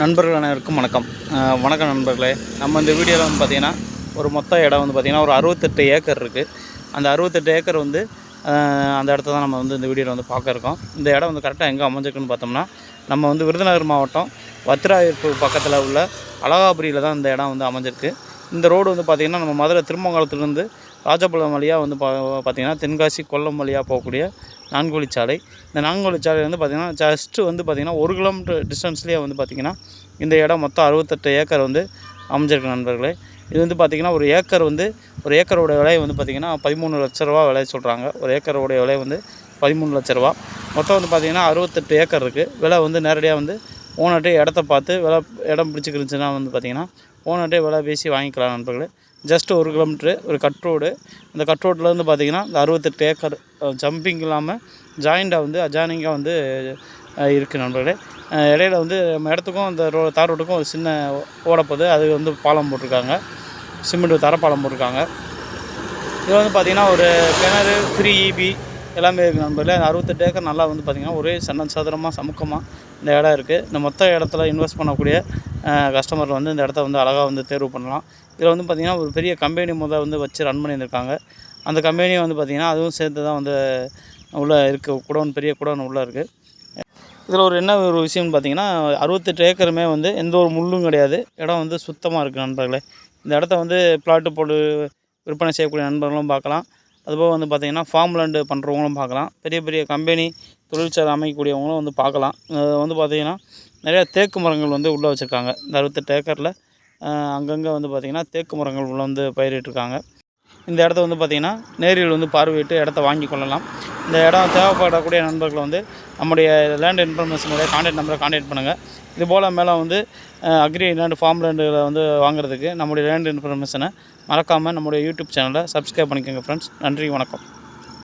நண்பர்கள் அனைவருக்கும் வணக்கம். வணக்கம் நண்பர்களே. நம்ம இந்த வீடியோவில் வந்து பார்த்திங்கன்னா ஒரு மொத்த இடம் வந்து பார்த்திங்கன்னா ஒரு அறுபத்தெட்டு ஏக்கர் இருக்குது அந்த அறுபத்தெட்டு ஏக்கர் வந்து அந்த இடத்த தான் நம்ம வந்து இந்த வீடியோவில் வந்து பார்க்க இருக்கோம். இந்த இடம் வந்து கரெக்டாக எங்கே அமைஞ்சிருக்குன்னு பார்த்தோம்னா நம்ம வந்து விருதுநகர் மாவட்டம் வத்திராயிருப்பு பக்கத்தில் உள்ள அழகாபுரியில் தான் இந்த இடம் வந்து அமைஞ்சிருக்கு. இந்த ரோடு வந்து பார்த்திங்கன்னா நம்ம மதுரை திருமங்கலத்துலேருந்து ராஜபாளையம் வழியாக வந்து பா பார்த்திங்கன்னா தென்காசி கொல்லம் வழியாக போகக்கூடிய நான்குவழிச்சாலை இந்த நான்குவழிச்சாலை வந்து பார்த்திங்கன்னா ஜஸ்ட்டு வந்து பார்த்திங்கன்னா ஒரு கிலோமீட்டர் டிஸ்டன்ஸ்லேயே வந்து பார்த்திங்கன்னா இந்த இடம் மொத்தம் அறுபத்தெட்டு ஏக்கர் வந்து அமைஞ்சிருக்கு நண்பர்களே. இது வந்து பார்த்திங்கன்னா ஒரு ஏக்கர் வந்து ஒரு ஏக்கரோட விலை வந்து பார்த்திங்கன்னா பதிமூணு லட்ச ரூபா விலை சொல்கிறாங்க ஒரு ஏக்கரோடைய விலை வந்து பதிமூணு லட்ச ரூபா. மொத்தம் வந்து பார்த்திங்கன்னா அறுபத்தெட்டு ஏக்கர் இருக்குது விலை வந்து நேரடியாக வந்து ஓனர்கிட்ட இடத்த பார்த்து விலை இடம் பிடிச்சிக்கிருந்துச்சுன்னா வந்து பார்த்திங்கன்னா ஓனர்கிட்ட விலை பேசி வாங்கிக்கலாம் நண்பர்களே. ஜஸ்ட் ஒரு கிலோமீட்ரு ஒரு கட் ரோடு அந்த கட் ரோட்லேருந்து பார்த்திங்கன்னா இந்த அறுபத்தெட்டு ஏக்கர் ஜம்பிங் இல்லாமல் ஜாயிண்டாக வந்து அஜானிங்காக வந்து இருக்குது நண்பர்களே. இடையில வந்து நம்ம இடத்துக்கும் அந்த ரோ தார் ரோட்டுக்கும் ஒரு சின்ன ஓடப்போது அது வந்து பாலம் போட்டிருக்காங்க. சிமெண்ட் தரப்பாலம் போட்டிருக்காங்க. இது வந்து பார்த்திங்கன்னா ஒரு கிணறு த்ரீ இபி எல்லாமே இருக்குது நண்பர்களே. அந்த அறுபத்தெட்டு ஏக்கர் நல்லா வந்து பார்த்திங்கன்னா ஒரே சன்ன சதுரமாக சமுக்கமாக இந்த இடம் இருக்குது இந்த மொத்த இடத்துல இன்வெஸ்ட் பண்ணக்கூடிய கஸ்டமர் வந்து இந்த இடத்த வந்து அழகாக வந்து தேர்வு பண்ணலாம். இதில் வந்து பார்த்திங்கன்னா ஒரு பெரிய கம்பெனி முதல் வந்து வச்சு ரன் பண்ணியிருக்காங்க அந்த கம்பெனியை வந்து பார்த்திங்கன்னா அதுவும் சேர்த்து தான் வந்து உள்ளே இருக்குது குடோன் பெரிய குடோன் உள்ளே இருக்குது இதில் ஒரு என்ன ஒரு விஷயம்னு பார்த்தீங்கன்னா அறுபத்தெட்டு ஏக்கருமே வந்து எந்த ஒரு முள்ளும் கிடையாது. இடம் வந்து சுத்தமாக இருக்குது நண்பர்களே. இந்த இடத்த வந்து பிளாட்டு போட்டு விற்பனை செய்யக்கூடிய நண்பர்களும் பார்க்கலாம். அதுபோக வந்து பார்த்திங்கன்னா ஃபார்ம் லேண்டு பண்ணுறவங்களும் பார்க்கலாம். பெரிய பெரிய கம்பெனி தொழிற்சாலை அமைக்கக்கூடியவங்களும் வந்து பார்க்கலாம். வந்து பார்த்திங்கன்னா நிறையா தேக்கு மரங்கள் வந்து உள்ளே வச்சுருக்காங்க. இந்த அறுபத்தெட்டு ஏக்கரில் அங்கங்கே வந்து பார்த்திங்கன்னா தேக்கு மரங்கள் உள்ளே வந்து பயிரிட்டிருக்காங்க. இந்த இடத்த வந்து பார்த்திங்கன்னா நேரில் வந்து பார்வையிட்டு இடத்த வாங்கி கொள்ளலாம். இந்த இடம் தேவைப்படக்கூடிய நண்பர்கள் வந்து நம்முடைய லேண்ட் இன்ஃபர்மேஷனுடைய கான்டாக்ட் நம்பரை கான்டாக்ட் பண்ணுங்கள் இது போல் மேலே வந்து அக்ரி லேண்டு ஃபார்ம் லேண்டில் வந்து வாங்குறதுக்கு நம்முடைய லேண்ட் இன்ஃபர்மேஷனை மறக்காமல் நம்முடைய யூடியூப் சேனலை சப்ஸ்கிரைப் பண்ணிக்கோங்க ஃப்ரெண்ட்ஸ் நன்றி வணக்கம்.